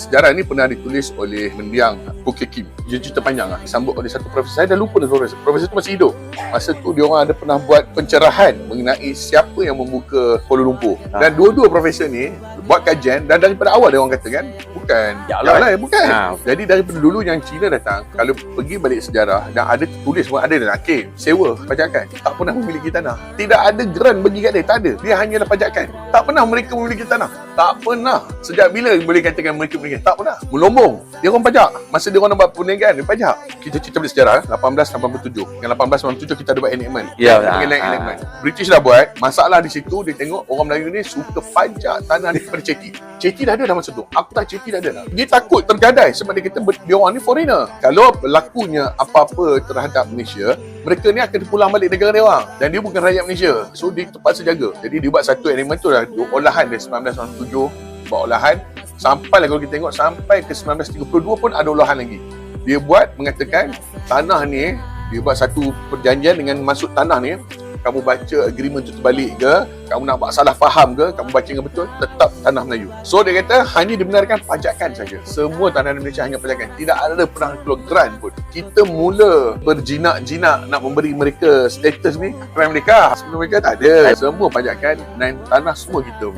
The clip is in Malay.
sejarah ni pernah ditulis oleh mendiang Bukit Kim. Dia cerita panjang lah. Disambut oleh satu profesor. Saya dah lupa dah profesor. Profesor tu masih hidup. Masa tu dia orang ada pernah buat pencerahan mengenai siapa yang membuka Kuala Lumpur. Ha. Dan dua-dua profesor ni buat kajian dan daripada awal dia orang kata kan bukan Ya Allah. Allah, bukan. Ha. Jadi daripada dulu yang Cina datang, kalau pergi balik sejarah dan ada tulis pun ada dalam okay, sewa pajakan. Tak pernah memiliki tanah. Tidak ada geran bagi kat dia, tak ada. Dia hanyalah pajakan. Tak pernah mereka memiliki tanah. Tak pernah. Sejak bila boleh katakan mereka memiliki? Tak pernah. Melombong. Dia orang pajak. Masa dia orang nak buat perniagaan, dia pajak. Kita cerita balik sejarah 1887. Yang 1887 kita ada buat enactment. Ya, panggil ha, enactment. British dah buat. Masalah di situ dia tengok orang Melayu ni suka pajak tanah daripada ceti. Ceti dah ada dah masa tu. Aku tak ceti dah ada dah. Dia takut tergadai sebab dia kata dia orang ni foreigner. Kalau berlakunya apa-apa terhadap Malaysia, mereka ni akan pulang balik negara dia orang. Dan dia bukan rakyat Malaysia. So dia terpaksa jaga. Jadi dia buat satu elemen tu lah. Olahan dia 1997 buat olahan. Sampai lah kalau kita tengok sampai ke 1932 pun ada olahan lagi. Dia buat mengatakan tanah ni dia buat satu perjanjian dengan masuk tanah ni kamu baca agreement tu terbalik ke? Kamu nak buat salah faham ke? Kamu baca dengan betul tetap tanah Melayu. So dia kata hanya dibenarkan pajakan saja. Semua tanah Malaysia hanya pajakan. Tidak ada pernah keluar grant pun. Kita mula berjinak-jinak nak memberi mereka status ni. Kerana mereka sebelum mereka tak ada. Semua pajakan dan tanah semua kita.